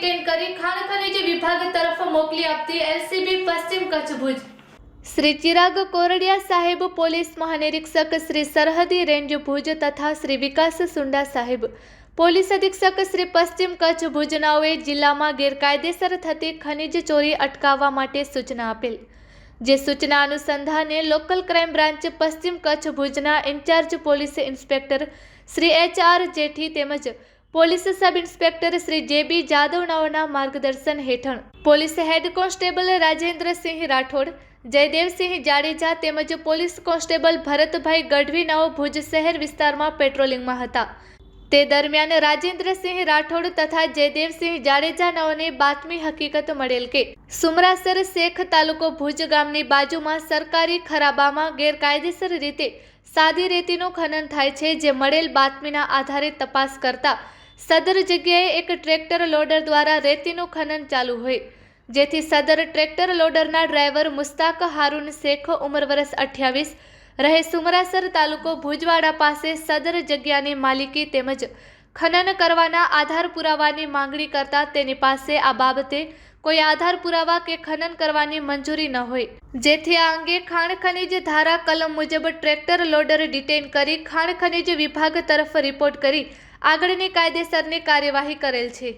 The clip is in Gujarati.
ડિટેન કરી ખાણ ખનીજ વિભાગ તરફ મોકલી આપતી એલસીબી પશ્ચિમ કચ્છ ભુજ. શ્રી ચિરાગ કોરડિયા સાહેબ, પોલીસ મહાનિરીક્ષક શ્રી સરહદી રેન્જ ભુજ તથા શ્રી વિકાસ સુંડા સાહેબ. પોલીસ અધિક્ષક શ્રી પશ્ચિમ કચ્છ ભુજનાઓએ જિલ્લામાં ગેરકાયદેસર થતી ખનિજ ચોરી અટકાવવા માટે સૂચના આપેલ. જે સૂચના અનુસંધાને લોકલ ક્રાઇમ બ્રાન્ચ પશ્ચિમ કચ્છ ભુજના incharge police inspector Shri H R Jethi તેમજ પોલીસ સબ ઇન્સ્પેક્ટર શ્રી જે બી જાદવનાઓના માર્ગદર્શન હેઠળ police head constable Rajendrasinh Rathod, Jaydevsinh Jadeja તેમજ પોલીસ કોન્સ્ટેબલ ભરતભાઈ ગઢવીનાઓ ભુજ શહેર વિસ્તારમાં પેટ્રોલિંગમાં હતા. તે દરમિયાન રાજેન્દ્રસિંહ રાઠોડ તથા જયદેવસિંહ જાડેજાનાઓને બાતમી હકીકત મળેલ કે સુમરાસર શેખ તાલુકો ભુજ ગામની બાજુમાં સરકારી ખરાબામાં ગેરકાયદેસર રીતે સાદી રેતીનું ખનન થાય છે, જે મળેલ બાતમીના આધારે તપાસ કરતા સદર જગ્યાએ એક ટ્રેક્ટર લોડર દ્વારા રેતીનું ખનન ચાલુ હોય. જેથી સદર ટ્રેક્ટર લોડરના ડ્રાઈવર મુસ્તાક હારૂન શેખ, ઉંમર વર્ષ અઠ્યાવીસ, રહે સુમરાસર તાલુકો ભુજવાડા પાસે સદર જગ્યાની માલિકી તેમજ ખનન કરવાના આધાર પુરાવાની માંગણી કરતા તેની પાસે આ બાબતે કોઈ આધાર પુરાવા કે ખનન કરવાની મંજૂરી ન હોય. જેથી આ અંગે ખાણ ખનીજ ધારા કલમ મુજબ ટ્રેક્ટર લોડર ડિટેઇન કરી ખાણ ખનીજ વિભાગ તરફ રિપોર્ટ કરી આગળની કાયદેસરની કાર્યવાહી કરેલ છે.